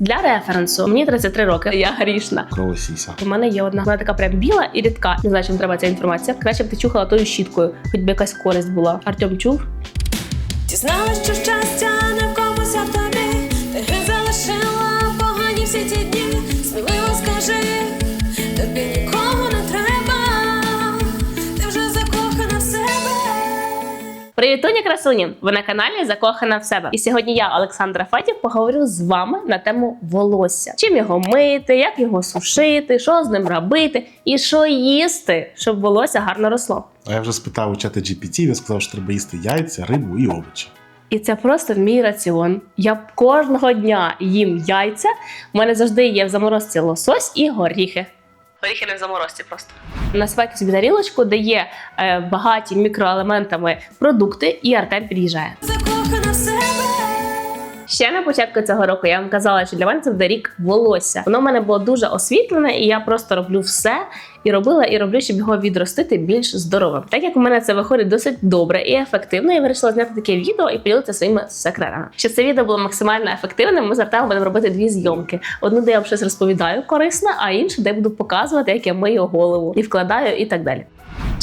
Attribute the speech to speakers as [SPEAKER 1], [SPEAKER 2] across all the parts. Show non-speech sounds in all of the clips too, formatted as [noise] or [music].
[SPEAKER 1] Для референсу мені 33 роки. Я грішна.
[SPEAKER 2] Кровосіся.
[SPEAKER 1] У мене є одна вона така прям біла і рідка. Не знаю, чим треба ця інформація. Краще б ти чухала тою щіткою, хоч би якась користь була. Артем чув?
[SPEAKER 3] Дізналась, що щастя не в комусь, а в тобі. Ти геть
[SPEAKER 1] Привіт, Тоня красуні! Ви на каналі Закохана в себе. І сьогодні я, Олександра Фатів, поговорю з вами на тему волосся. Чим його мити, як його сушити, що з ним робити і що їсти, щоб волосся гарно росло.
[SPEAKER 2] А я вже спитав у чата GPT, він сказав, що треба їсти яйця, рибу і овочі.
[SPEAKER 1] І це просто мій раціон. Я кожного дня їм яйця. У мене завжди є в заморозці лосось і горіхи. Горіхи не в заморозці просто. Насипайте собі тарілочку, де є е, багаті мікроелементами продукти, і Артем під'їжджає.
[SPEAKER 3] Закохана все.
[SPEAKER 1] Ще на початку цього року я вам казала, що для мене це буде рік волосся. Воно в мене було дуже освітлене, і я просто роблю все і робила, і роблю, щоб його відростити більш здоровим. Так як у мене це виходить досить добре і ефективно, я вирішила зняти таке відео і поділитися своїми секретами. Щоб це відео було максимально ефективним, ми з будемо робити дві зйомки: одну, де я вам щось розповідаю корисне, а іншу, де я буду показувати, як я мию голову і вкладаю, і так далі.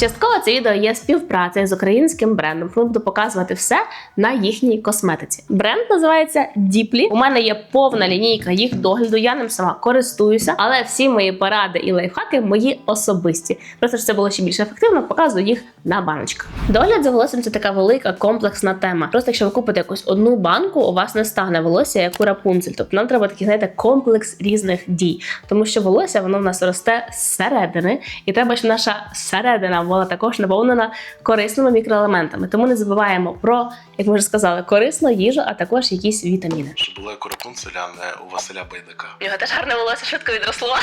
[SPEAKER 1] Частково це відео є співпрацею з українським брендом. тому буду показувати все на їхній косметиці. Бренд називається Діплі. У мене є повна лінійка їх догляду. Я ним сама користуюся, але всі мої поради і лайфхаки мої особисті. Просто щоб це було ще більш ефективно, показую їх на баночках. Догляд за волоссям це така велика комплексна тема. Просто якщо ви купите якусь одну банку, у вас не стане волосся як у рапунцель. Тобто нам треба такий, знаєте, комплекс різних дій, тому що волосся воно в нас росте зсередини, і треба, щоб наша середина була також наповнена корисними мікроелементами. Тому не забуваємо про, як ми вже сказали, корисну їжу, а також якісь вітаміни.
[SPEAKER 2] Що було коротун у Рапунцеля, а не у Василя
[SPEAKER 1] Байдика. Його теж гарне волосся швидко відросло.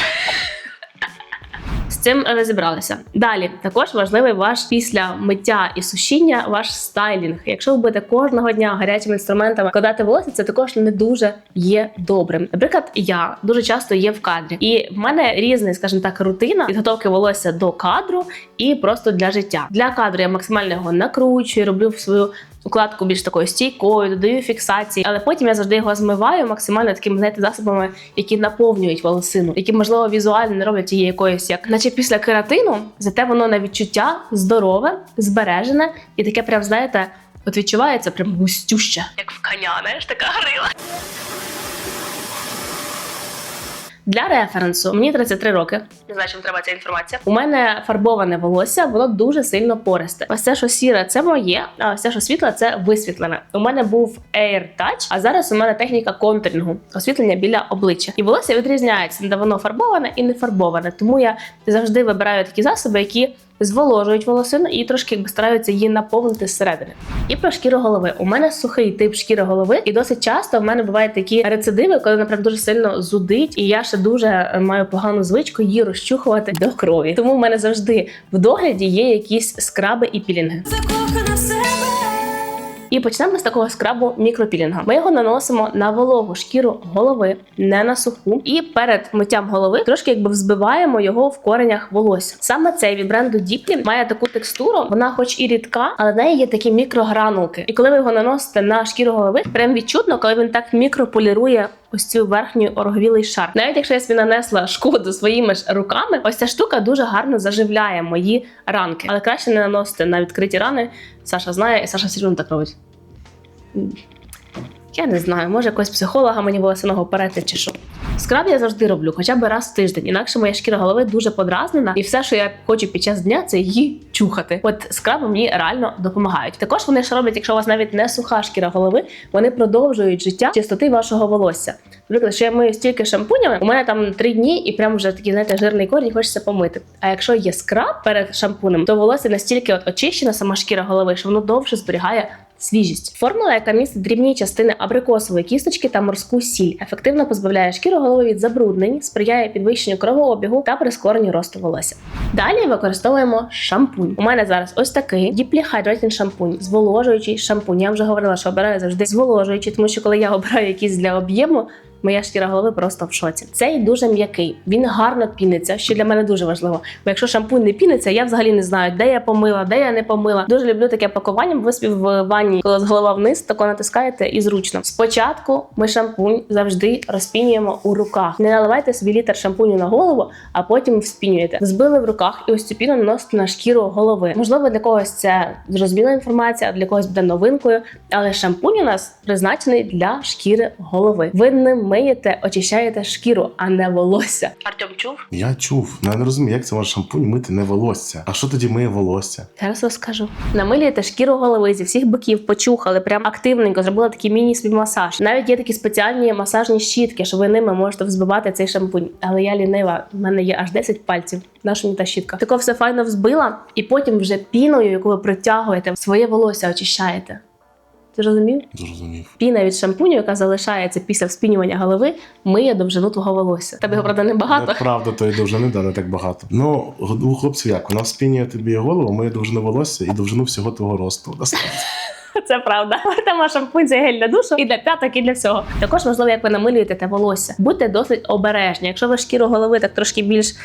[SPEAKER 1] Цим розібралися. Далі також важливий ваш після миття і сушіння, ваш стайлінг. Якщо ви будете кожного дня гарячими інструментами кладати волосся, це також не дуже є добрим. Наприклад, я дуже часто є в кадрі, і в мене різний, скажімо так, рутина підготовки волосся до кадру і просто для життя. Для кадру я максимально його накручую, роблю в свою укладку більш такою стійкою, додаю фіксації, але потім я завжди його змиваю максимально такими знаєте, засобами, які наповнюють волосину, які можливо візуально не роблять її якоюсь як, наче після кератину, зате воно на відчуття здорове, збережене і таке, прям знаєте, от відчувається прям густюще, як в коня, знаєш, така грила. Для референсу мені 33 роки. Не знаю, чим треба ця інформація. У мене фарбоване волосся, воно дуже сильно пористе. Ось це, що сіре, це моє, а ось це, що світле, це висвітлене. У мене був Air Touch, а зараз у мене техніка контурінгу, освітлення біля обличчя. І волосся відрізняється, де воно фарбоване і не фарбоване. Тому я завжди вибираю такі засоби, які зволожують волосину і трошки якби стараються її наповнити зсередини. І про шкіру голови. У мене сухий тип шкіри голови, і досить часто в мене бувають такі рецидиви, коли наприклад дуже сильно зудить, і я ще дуже е, маю погану звичку її розчухувати до крові. Тому в мене завжди в догляді є якісь скраби і пілінги.
[SPEAKER 3] Закохана.
[SPEAKER 1] І почнемо з такого скрабу мікропілінга. Ми його наносимо на вологу шкіру голови, не на суху. І перед миттям голови трошки якби взбиваємо його в коренях волосся. Саме цей від бренду Діплі має таку текстуру, вона хоч і рідка, але в неї є такі мікрогранулки. І коли ви його наносите на шкіру голови, прям відчутно, коли він так мікрополірує. Ось цю верхню ороговілий шар. Навіть якщо я собі нанесла шкоду своїми ж руками, ось ця штука дуже гарно заживляє мої ранки. Але краще не наносити на відкриті рани. Саша знає, і Саша все одно так робить. Я не знаю, може якогось психолога мені волосяного перети чи що. Скраб я завжди роблю, хоча б раз в тиждень. Інакше моя шкіра голови дуже подразнена, і все, що я хочу під час дня, це її чухати. От скраби мені реально допомагають. Також вони ж роблять, якщо у вас навіть не суха шкіра голови, вони продовжують життя чистоти вашого волосся. Наприклад, що я мию стільки шампунями, у мене там три дні, і прям вже такий, знаєте, жирний корінь, хочеться помити. А якщо є скраб перед шампунем, то волосся настільки от очищена сама шкіра голови, що воно довше зберігає свіжість. Формула, яка містить дрібні частини абрикосової кісточки та морську сіль, ефективно позбавляє шкіру голови від забруднень, сприяє підвищенню кровообігу та прискоренню росту волосся. Далі використовуємо шампунь. У мене зараз ось такий Deeply Hydrating шампунь, зволожуючий шампунь. Я вже говорила, що обираю завжди зволожуючий, тому що коли я обираю якісь для об'єму. Моя шкіра голови просто в шоці. Цей дуже м'який, він гарно піниться, що для мене дуже важливо. Бо якщо шампунь не піниться, я взагалі не знаю, де я помила, де я не помила. Дуже люблю таке пакування. Ви собі в ванні, коли з голова вниз, тако натискаєте і зручно. Спочатку ми шампунь завжди розпінюємо у руках. Не наливайте собі літр шампуню на голову, а потім вспінюєте. Збили в руках і ось цю піну наносите на шкіру голови. Можливо, для когось це зрозуміла інформація, а для когось буде новинкою. Але шампунь у нас призначений для шкіри голови. Ви ним миєте, очищаєте шкіру, а не волосся. Артем чув?
[SPEAKER 2] Я чув, ну я не розумію, як це може шампунь мити не волосся. А що тоді миє волосся?
[SPEAKER 1] Зараз розкажу. Намилюєте шкіру голови зі всіх боків, почухали, прям активненько, зробили такий міні-свій масаж. Навіть є такі спеціальні масажні щітки, що ви ними можете взбивати цей шампунь. Але я лінива, в мене є аж 10 пальців. Наша мені та щітка. Тако все файно взбила, і потім вже піною, яку ви притягуєте, своє волосся очищаєте. Ти розумів?
[SPEAKER 2] Зрозумів.
[SPEAKER 1] Піна від шампуню, яка залишається після вспінювання голови, миє довжину твого волосся. Тебе його правда небагато.
[SPEAKER 2] Правда, тої довжини, да, не так багато. Ну, у хлопців як? Вона спінює тобі голову, миє довжину волосся і довжину всього твого росту. Насправді. [laughs] [laughs]
[SPEAKER 1] Це правда. Тема шампунь це гель для душу і для п'яток, і для всього. Також важливо, як ви намилюєте те волосся. Будьте досить обережні. Якщо ви шкіру голови так трошки більш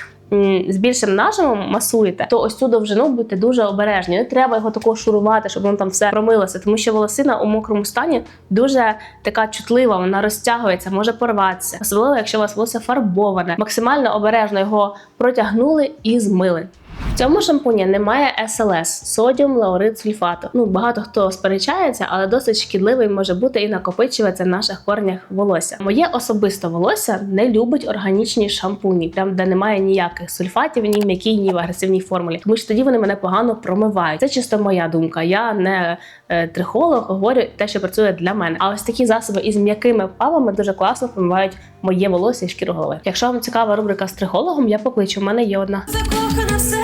[SPEAKER 1] з більшим нажимом масуєте, то ось цю довжину будьте дуже обережні. Не треба його такого шурувати, щоб воно там все промилося, тому що волосина у мокрому стані дуже така чутлива, вона розтягується, може порватися. Особливо, якщо у вас волосся фарбоване, максимально обережно його протягнули і змили. В цьому шампуні немає СЛС содіум лаурид сульфату. Ну багато хто сперечається, але досить шкідливий може бути і накопичуватися в наших корнях волосся. Моє особисто волосся не любить органічні шампуні, прям де немає ніяких сульфатів, ні в м'якій, ні в агресивній формулі. Тому що тоді вони мене погано промивають. Це чисто моя думка. Я не е, трихолог, говорю те, що працює для мене. А ось такі засоби із м'якими палами дуже класно промивають моє волосся і шкіру голови. Якщо вам цікава рубрика з трихологом, я покличу. У мене є одна.
[SPEAKER 3] закохана в себе.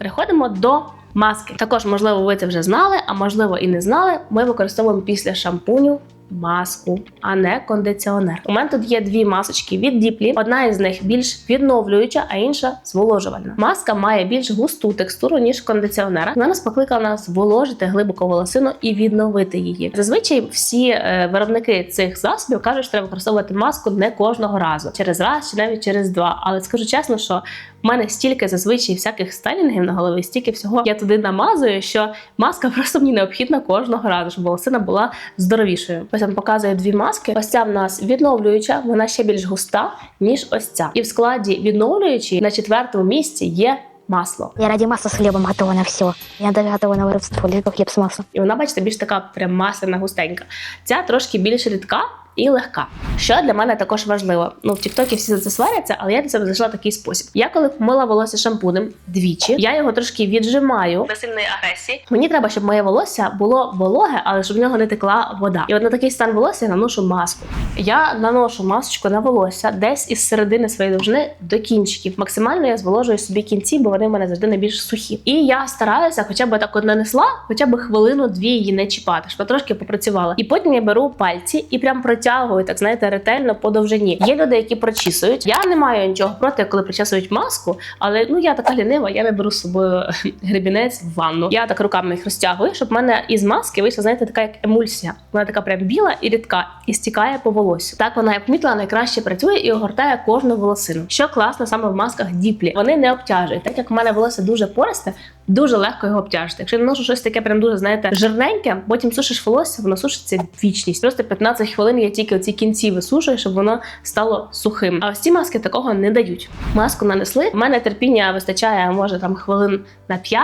[SPEAKER 1] Переходимо до маски. Також, можливо, ви це вже знали, а можливо і не знали. Ми використовуємо після шампуню. Маску, а не кондиціонер. У мене тут є дві масочки від Діплі. Одна із них більш відновлююча, а інша зволожувальна. Маска має більш густу текстуру ніж кондиціонера. Вона нас покликана зволожити глибоко волосину і відновити її. Зазвичай всі е, виробники цих засобів кажуть, що треба використовувати маску не кожного разу, через раз чи навіть через два. Але скажу чесно, що у мене стільки зазвичай всяких стайлінгів на голові, стільки всього я туди намазую, що маска [laughs] просто мені необхідна кожного разу, щоб волосина була здоровішою. Ось вам показую дві маски. Ось ця в нас відновлююча, вона ще більш густа, ніж ось ця. І в складі відновлюючої на четвертому місці є масло.
[SPEAKER 4] Я ради масла с хлебом готова на все. Я даже готова на лишь бы хлеб маслом.
[SPEAKER 1] І вона, бачите, більш така прям масляна, густенька. Ця трошки більш рідка. І легка, що для мене також важливо. Ну в Тіктокі всі за це сваряться, але я для себе знайшла такий спосіб. Я коли помила волосся шампунем двічі, я його трошки віджимаю без сильної агресії. Мені треба, щоб моє волосся було вологе, але щоб в нього не текла вода. І от на такий стан волосся я наношу маску. Я наношу масочку на волосся десь із середини своєї довжини до кінчиків. Максимально я зволожую собі кінці, бо вони в мене завжди найбільш сухі. І я стараюся, хоча б так от нанесла, хоча б хвилину-дві її не чіпати, щоб трошки попрацювала. І потім я беру пальці і прям протягую, так знаєте, ретельно по довжині. Є люди, які прочісують. Я не маю нічого проти, коли причесують маску, але ну я така лінива, я не беру з собою [laughs] гребінець в ванну. Я так руками їх розтягую, щоб в мене із маски вийшла, знаєте, така як емульсія. Вона така прям біла і рідка, і стікає по волосю. Так вона я помітила, найкраще працює і огортає кожну волосину. Що класно саме в масках діплі. Вони не обтяжують. Так як в мене волосся дуже пористе, дуже легко його обтяжити. Якщо я наношу щось таке, прям дуже знаєте, жирненьке, потім сушиш волосся, воно сушиться вічність. Просто 15 хвилин я тільки оці кінці висушую, щоб воно стало сухим. А ось ці маски такого не дають. Маску нанесли. У мене терпіння вистачає, може там хвилин на 5,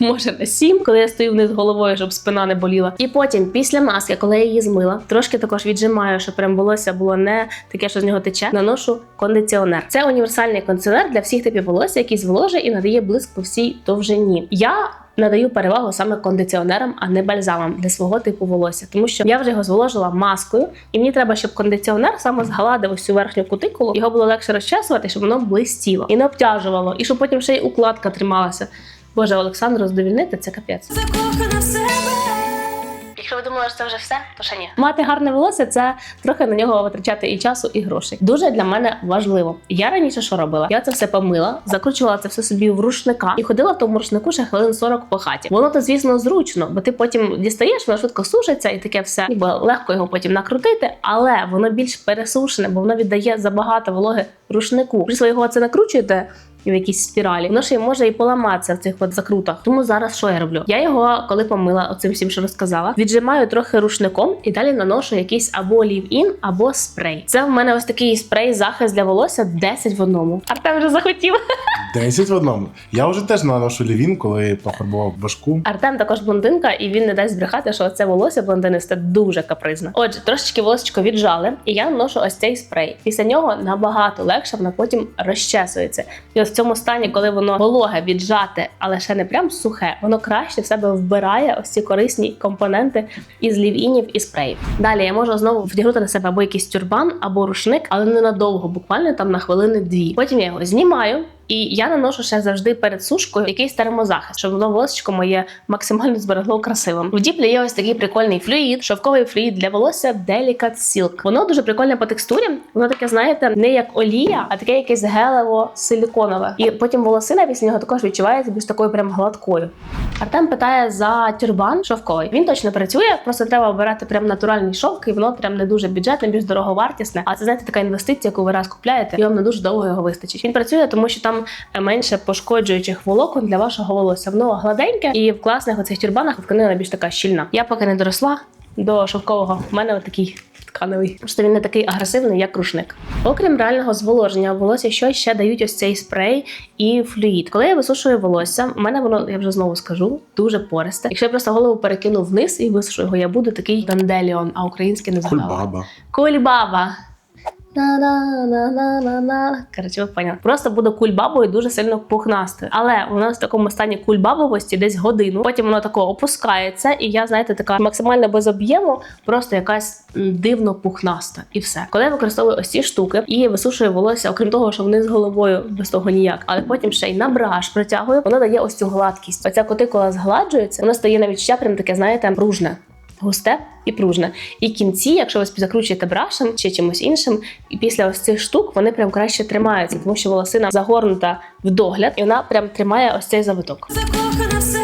[SPEAKER 1] може на 7, коли я стою вниз головою, щоб спина не боліла. І потім, після маски, коли я її змила, трошки також віджимаю, щоб прям волосся було не таке, що з нього тече. Наношу кондиціонер. Це універсальний кондиціонер для всіх типів волосся, який зволожує і надає блиск по всій довжині. Я надаю перевагу саме кондиціонерам, а не бальзамам для свого типу волосся, тому що я вже його зволожила маскою, і мені треба, щоб кондиціонер саме згладив ось цю верхню кутикулу, його було легше розчесувати, щоб воно блистіло і не обтяжувало, і щоб потім ще й укладка трималася. Боже, Олександру, здовільнити це капець.
[SPEAKER 3] Закохана в себе.
[SPEAKER 1] Якщо ви думали, що це вже все, то ще ні. Мати гарне волосся це трохи на нього витрачати і часу, і грошей. Дуже для мене важливо. Я раніше що робила? Я це все помила, закручувала це все собі в рушника і ходила в тому рушнику ще хвилин 40 по хаті. Воно то, звісно, зручно, бо ти потім дістаєш, воно швидко сушиться і таке все. Ніби легко його потім накрутити, але воно більш пересушене, бо воно віддає забагато вологи рушнику. Після його це накручуєте в якійсь спіралі, воно ще може і поламатися в цих от закрутах. Тому зараз що я роблю? Я його, коли помила оцим всім, що розказала, віджимаю трохи рушником і далі наношу якийсь або лів-ін, або спрей. Це в мене ось такий спрей захист для волосся 10 в одному. Артем вже захотів.
[SPEAKER 2] 10 в одному. Я вже теж наношу лівін, коли пофарбував башку.
[SPEAKER 1] Артем також блондинка, і він не дасть збрехати, що це волосся блондинисте дуже капризне. Отже, трошечки волосечко віджали, і я наношу ось цей спрей. Після нього набагато легше, воно потім розчесується. І ось цьому стані, коли воно вологе, віджате, але ще не прям сухе, воно краще в себе вбирає ось ці корисні компоненти із лівінів і спреїв. Далі я можу знову вдягнути на себе або якийсь тюрбан, або рушник, але не надовго, буквально там на хвилини дві. Потім я його знімаю. І я наношу ще завжди перед сушкою якийсь термозахист, щоб воно волосечко моє максимально зберегло красивим. В діплі є ось такий прикольний флюїд, шовковий флюїд для волосся Delicate Silk. Воно дуже прикольне по текстурі. Воно таке, знаєте, не як олія, а таке якесь гелево-силіконове. І потім волосина після нього також відчувається більш такою прям гладкою. Артем питає за тюрбан шовковий. Він точно працює, просто треба обирати прям натуральний шовк, і воно прям не дуже бюджетне, більш дороговартісне. А це знаєте така інвестиція, яку ви раз купляєте, і вам не дуже довго його вистачить. Він працює, тому що там е, менше пошкоджуючих волокон для вашого волосся. Воно гладеньке і в класних оцих тюрбанах тканина більш така щільна. Я поки не доросла до шовкового. У мене такий тканевий. Просто він не такий агресивний, як рушник. Окрім реального зволоження волосся, що ще дають ось цей спрей і флюїд. Коли я висушую волосся, у мене воно, я вже знову скажу, дуже пористе. Якщо я просто голову перекину вниз і висушу його, я буду такий данделіон, а українське не згадала.
[SPEAKER 2] Кульбаба.
[SPEAKER 1] Кульбаба. Коротше, ви поняли. Просто буду кульбабою дуже сильно пухнастою. Але воно в такому стані кульбабовості десь годину. Потім воно тако опускається, і я, знаєте, така максимально без об'єму, просто якась дивно пухнаста. І все. Коли я використовую ось ці штуки і висушую волосся, окрім того, що вони з головою без того ніяк, але потім ще й на браш притягую, воно дає ось цю гладкість. Оця котикула згладжується, воно стає навіть ще прям таке, знаєте, пружне густе і пружне. І кінці, якщо ви закручуєте брашем чи чимось іншим, і після ось цих штук вони прям краще тримаються, тому що волосина загорнута в догляд, і вона прям тримає ось цей завиток.
[SPEAKER 3] закохана.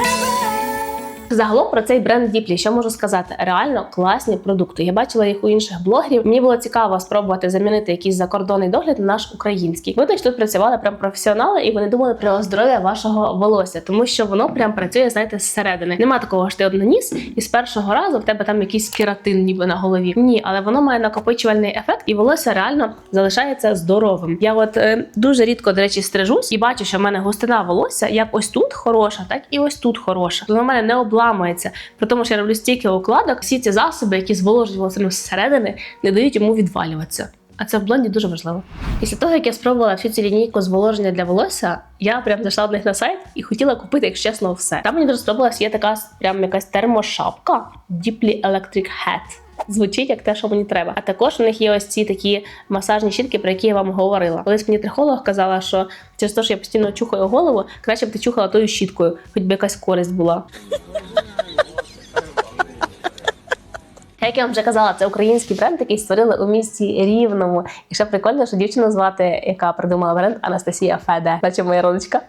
[SPEAKER 1] Загалом про цей бренд Діплі, що можу сказати, реально класні продукти. Я бачила їх у інших блогерів. Мені було цікаво спробувати замінити якийсь закордонний догляд на наш український. Видно, що тут працювали прям професіонали, і вони думали про здоров'я вашого волосся, тому що воно прям працює, знаєте, зсередини. Нема такого, що ти от наніс, і з першого разу в тебе там якийсь кератин, ніби на голові. Ні, але воно має накопичувальний ефект, і волосся реально залишається здоровим. Я от е, дуже рідко, до речі, стрижусь і бачу, що в мене густина волосся як ось тут хороша, так і ось тут хороша. Воно в мене не обламується. При тому, що я роблю стільки укладок, всі ці засоби, які зволожують волосину зсередини, не дають йому відвалюватися. А це в блонді дуже важливо. Після того, як я спробувала всю цю лінійку зволоження для волосся, я прям зайшла до них на сайт і хотіла купити, якщо чесно, все. Там мені дуже сподобалась є така прям якась термошапка Deeply Electric Hat. Звучить як те, що мені треба. А також у них є ось ці такі масажні щітки, про які я вам говорила. Колись мені трихолог казала, що через те, що я постійно чухаю голову, краще б ти чухала тою щіткою, хоч би якась користь була. Як я вам вже казала, це український бренд, який створили у місті Рівному. І ще прикольно, що дівчину звати, яка придумала бренд Анастасія Феде. Наче моя родичка.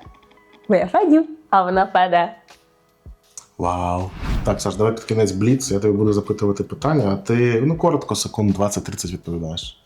[SPEAKER 1] Моя Федів, а вона Феде.
[SPEAKER 2] Вау. Так, Саш, давай під кінець бліц, я тебе буду запитувати питання, а ти ну коротко, секунд 20-30 відповідаєш.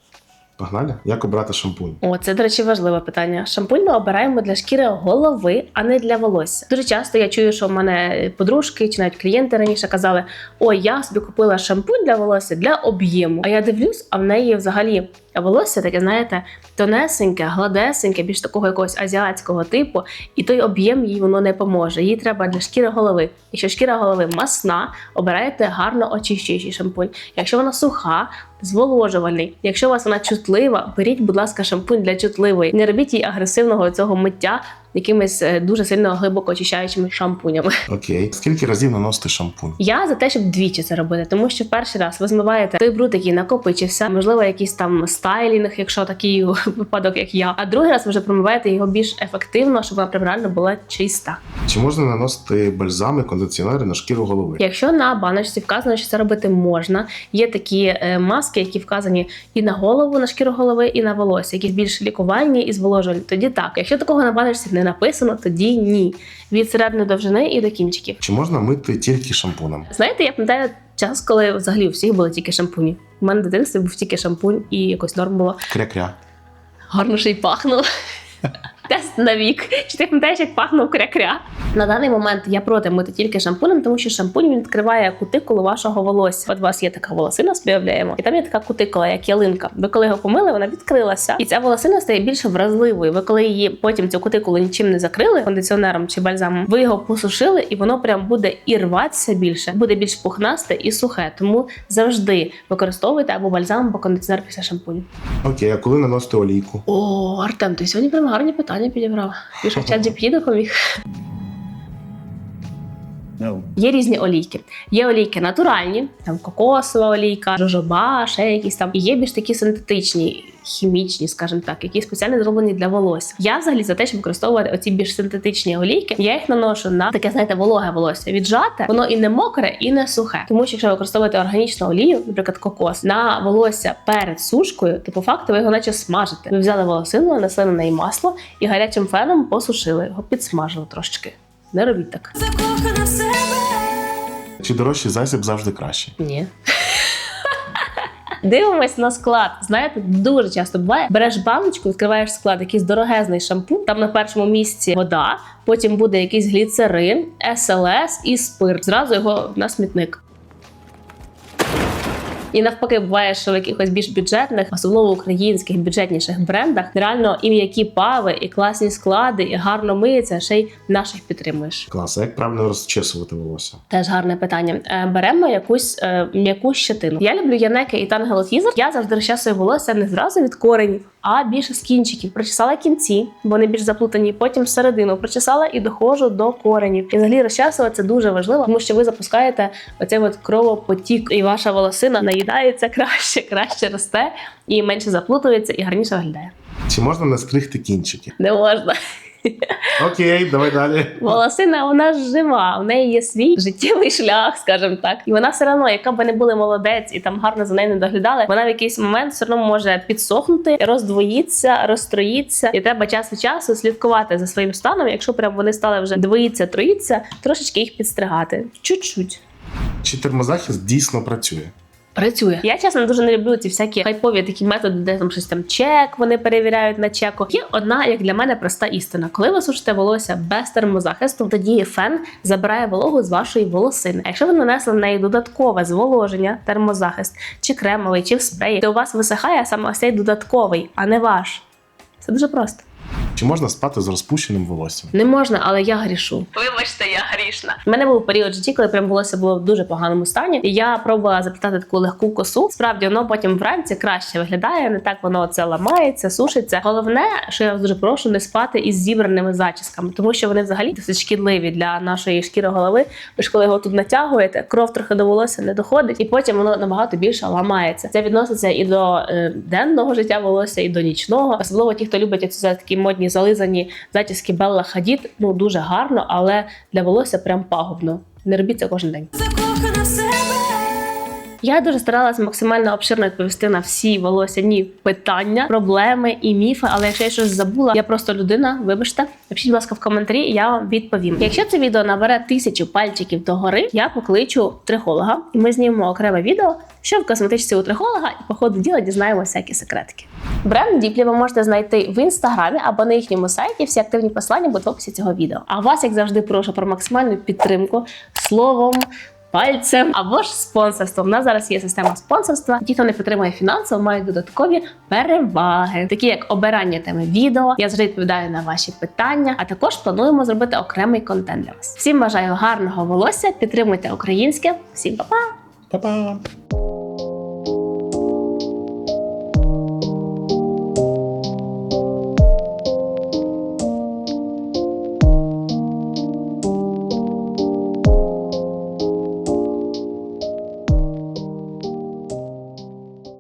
[SPEAKER 2] Погнали? Як обрати шампунь?
[SPEAKER 1] О, це, до речі, важливе питання. Шампунь ми обираємо для шкіри голови, а не для волосся. Дуже часто я чую, що в мене подружки чи навіть клієнти раніше казали: Ой, я собі купила шампунь для волосся для об'єму. А я дивлюсь, а в неї взагалі волосся таке, знаєте, тонесеньке, гладесеньке, більш такого якогось азіатського типу, і той об'єм їй воно не поможе. Їй треба для шкіри голови. Якщо шкіра голови масна, обирайте гарно очищуючий шампунь. Якщо вона суха, зволожувальний. Якщо у вас вона чутлива, беріть, будь ласка, шампунь для чутливої. Не робіть їй агресивного цього миття. Якимись е, дуже сильно глибоко очищаючими шампунями. [laughs]
[SPEAKER 2] Окей. Скільки разів наносити шампунь?
[SPEAKER 1] Я за те, щоб двічі це робити, тому що перший раз ви змиваєте той бруд, який накопичився, можливо, якийсь там стайлінг, якщо такий [laughs] випадок, як я. А другий раз ви вже промиваєте його більш ефективно, щоб вона прибирально була чиста.
[SPEAKER 2] Чи можна наносити бальзами, кондиціонери на шкіру голови?
[SPEAKER 1] Якщо на баночці вказано, що це робити можна, є такі е, маски, які вказані і на голову, на шкіру голови, і на волосся, які більш лікувальні і зволожувальні. Тоді так. Якщо такого на баночці не написано, тоді ні. Від середини довжини і до кінчиків.
[SPEAKER 2] Чи можна мити тільки шампунем?
[SPEAKER 1] Знаєте, я пам'ятаю час, коли взагалі у всіх були тільки шампуні. У мене в дитинстві був тільки шампунь і якось норм було.
[SPEAKER 2] Кря-кря.
[SPEAKER 1] Гарно ще й пахнуло. [laughs] Тест на вік. Чи ти пам'ятаєш, як пахнув кря-кря? На даний момент я проти мити тільки шампунем, тому що шампунь він відкриває кутикулу вашого волосся. От у вас є така волосина, співявляємо, і там є така кутикула, як ялинка. Ви коли його помили, вона відкрилася, і ця волосина стає більш вразливою. Ви коли її потім цю кутикулу нічим не закрили кондиціонером чи бальзамом, ви його посушили, і воно прям буде і рватися більше, буде більш пухнасте і сухе. Тому завжди використовуйте або бальзам, або кондиціонер після шампуню.
[SPEAKER 2] Окей, а коли наносити олійку?
[SPEAKER 1] О, Артем, ти сьогодні прям гарні питання підібрав. Пішов чат GPT допоміг? Є різні олійки. Є олійки натуральні, там кокосова олійка, жожоба, ще якісь там. І є більш такі синтетичні, хімічні, скажімо так, які спеціально зроблені для волосся. Я взагалі за те, щоб використовувати оці більш синтетичні олійки. Я їх наношу на таке, знаєте, вологе волосся. Віджате, воно і не мокре, і не сухе. Тому що якщо ви використовуєте органічну олію, наприклад, кокос, на волосся перед сушкою, то по факту ви його наче смажите. Ви взяли волосину, нанесли на неї масло і гарячим феном посушили його, підсмажили трошечки. Не робіть так.
[SPEAKER 3] закохана в себе.
[SPEAKER 2] Чи дорожчий засіб завжди краще?
[SPEAKER 1] Ні. Дивимось на склад. Знаєте, дуже часто буває. Береш баночку, відкриваєш склад, якийсь дорогезний шампунь. Там на першому місці вода, потім буде якийсь гліцерин, СЛС і спирт. Зразу його на смітник. І навпаки, буває, що в якихось більш бюджетних, особливо українських бюджетніших брендах, реально і м'які пави, і класні склади, і гарно миється, ще й наших підтримуєш.
[SPEAKER 2] Клас, а як правильно розчесувати волосся?
[SPEAKER 1] Теж гарне питання. Е, Беремо якусь е, м'яку щетину. Я люблю Янеки і Тангелотізер. Я завжди розчесую волосся не зразу від коренів, а більше з кінчиків. Прочесала кінці, бо вони більш заплутані. Потім середину прочесала і доходжу до коренів. І взагалі розчасувати це дуже важливо, тому що ви запускаєте оцей от кровопотік, і ваша волосина наїдається краще, краще росте і менше заплутується, і гарніше виглядає.
[SPEAKER 2] Чи можна не стригти кінчики?
[SPEAKER 1] Не можна.
[SPEAKER 2] Окей, давай далі.
[SPEAKER 1] Волосина вона ж жива, у неї є свій життєвий шлях, скажімо так. І вона все одно, яка б ви не були молодець і там гарно за нею не доглядали, вона в якийсь момент все одно може підсохнути, роздвоїться, розстроїться, і треба час від часу слідкувати за своїм станом. Якщо прям вони стали вже двоїться, троїться, трошечки їх підстригати. Чуть-чуть.
[SPEAKER 2] Чи термозахист дійсно працює?
[SPEAKER 1] Працює. Я чесно дуже не люблю ці всякі хайпові такі методи, де там щось там чек, вони перевіряють на чеку. Є одна, як для мене, проста істина. Коли ви сушите волосся без термозахисту, тоді фен забирає вологу з вашої волосини. А якщо ви нанесли на неї додаткове зволоження, термозахист, чи кремовий, чи в спреї, то у вас висихає саме ось цей додатковий, а не ваш. Це дуже просто.
[SPEAKER 2] Чи можна спати з розпущеним волоссям?
[SPEAKER 1] Не можна, але я грішу. Вибачте, я грішна. У мене був період в житті, коли прям волосся було в дуже поганому стані. І я пробувала заплітати таку легку косу. Справді воно потім вранці краще виглядає. Не так воно це ламається, сушиться. Головне, що я вас дуже прошу, не спати із зібраними зачісками, тому що вони взагалі досить шкідливі для нашої шкіри голови. Ви ж коли його тут натягуєте, кров трохи до волосся не доходить, і потім воно набагато більше ламається. Це відноситься і до е, денного життя волосся, і до нічного. Особливо ті, хто любить оці такі модні зализані зачіски Белла Хадід. Ну дуже гарно, але для волосся прям пагубно. Не робіть це кожен день. Я дуже старалася максимально обширно відповісти на всі волосяні питання, проблеми і міфи. Але якщо я щось забула, я просто людина. Вибачте, напишіть, будь ласка, в коментарі, і я вам відповім. Якщо це відео набере тисячу пальчиків догори, я покличу трихолога, і ми знімемо окреме відео, що в косметичці у трихолога, і по ходу діла дізнаємо всякі секретики. Бренд Діплі ви можете знайти в інстаграмі або на їхньому сайті. Всі активні посилання будуть в описі цього відео. А вас, як завжди, прошу про максимальну підтримку словом. Пальцем або ж спонсорством. У нас зараз є система спонсорства. Ті, хто не підтримує фінансово, мають додаткові переваги, такі як обирання теми відео. Я завжди відповідаю на ваші питання. А також плануємо зробити окремий контент для вас. Всім бажаю гарного волосся, підтримуйте українське. Всім па-па!
[SPEAKER 2] Па-па!